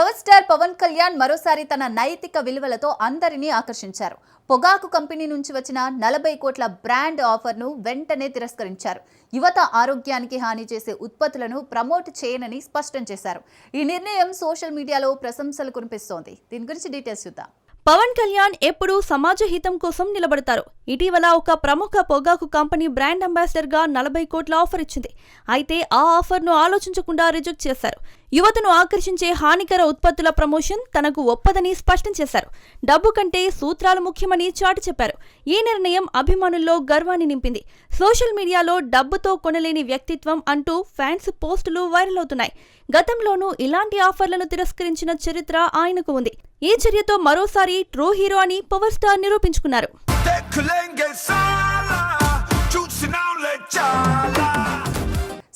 Power star Pawan Kalyan మరోసారి తన నైతిక విలువలతో అందరినీ ఆకర్షించారు. పొగాకు కంపెనీ నుంచి వచ్చిన నలభై కోట్ల బ్రాండ్ ఆఫర్ను వెంటనే తిరస్కరించారు. యువత ఆరోగ్యానికి హాని చేసే ఉత్పత్తులను ప్రమోట్ చేయనని స్పష్టం చేశారు. ఈ నిర్ణయం సోషల్ మీడియాలో ప్రశంసలు కురిపిస్తోంది. దీని గురించి డీటెయిల్స్ చూద్దాం. పవన్ కళ్యాణ్ ఎప్పుడూ సమాజ హితం కోసం నిలబడతారు. ఇటీవల ఒక ప్రముఖ పొగాకు కంపెనీ బ్రాండ్ అంబాసిడర్గా నలభై కోట్ల ఆఫర్ ఇచ్చింది. అయితే ఆ ఆఫర్ను ఆలోచించకుండా రిజెక్ట్ చేశారు. యువతను ఆకర్షించే హానికర ఉత్పత్తుల ప్రమోషన్ తనకు ఒప్పదని స్పష్టం చేశారు. డబ్బు కంటే సూత్రాలు ముఖ్యమని చాటి చెప్పారు. ఈ నిర్ణయం అభిమానుల్లో గర్వాన్ని నింపింది. సోషల్ మీడియాలో డబ్బుతో కొనలేని వ్యక్తిత్వం అంటూ ఫ్యాన్స్ పోస్టులు వైరల్ అవుతున్నాయి. గతంలోనూ ఇలాంటి ఆఫర్లను తిరస్కరించిన చరిత్ర ఆయనకు ఉంది. ఈ చర్యతో మరోసారి ట్రూ హీరో అని పవర్ స్టార్ నిరూపించుకున్నారు.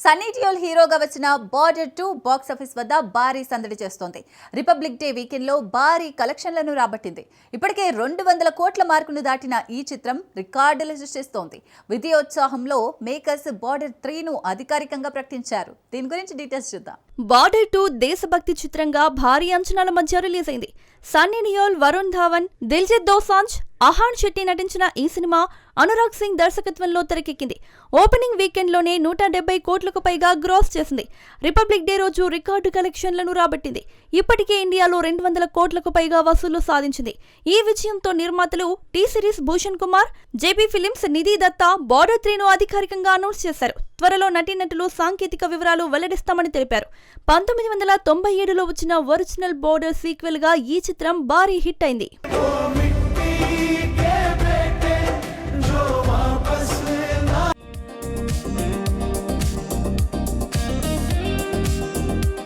సన్నీ డియోల్ హీరోగా వచ్చిన బార్డర్ టూ బాక్స్ ఆఫీస్ వద్ద భారీ సందడి చేస్తోంది. రిపబ్లిక్ డే వీకెండ్లో భారీ కలెక్షన్లను రాబట్టింది. ఇప్పటికే రెండు వందల కోట్ల మార్కును దాటిన ఈ చిత్రం రికార్డులు సృష్టిస్తోంది. విజయోత్సాహంలో మేకర్స్ బార్డర్ త్రీను అధికారికంగా ప్రకటించారు. దీని గురించి డీటెయిల్స్ చూద్దాం. బార్డర్ టూ దేశభక్తి చిత్రంగా భారీ అంచనాల మధ్య రిలీజ్ అయింది. సన్నీ నియోల్ వరుణ్ ధావన్ దిల్జిత్ దోసాంజ్ అహాన్ శెట్టి నటించిన ఈ సినిమా అనురాగ్ సింగ్ దర్శకత్వంలో తెరకెక్కింది. ఓపెనింగ్ వీకెండ్లోనే నూట డెబ్బై కోట్లకు పైగా గ్రోస్ చేసింది. రిపబ్లిక్ డే రోజు రికార్డు కలెక్షన్లను రాబట్టింది. ఇప్పటికే ఇండియాలో రెండు వందల కోట్లకు పైగా వసూలు సాధించింది. ఈ విజయంతో నిర్మాతలు T Series Bhushan Kumar JP films Nidhi Dutta Border త్రీను అధికారికంగా అనౌన్స్ చేశారు. త్వరలో నటీనటులు సాంకేతిక వివరాలు వెల్లడిస్తామని తెలిపారు. పంతొమ్మిది వందల తొంభై ఏడులో వచ్చిన ఒరిజినల్ బోర్డర్ సీక్వెల్గా ఈ చిత్రం భారీ హిట్ అయింది.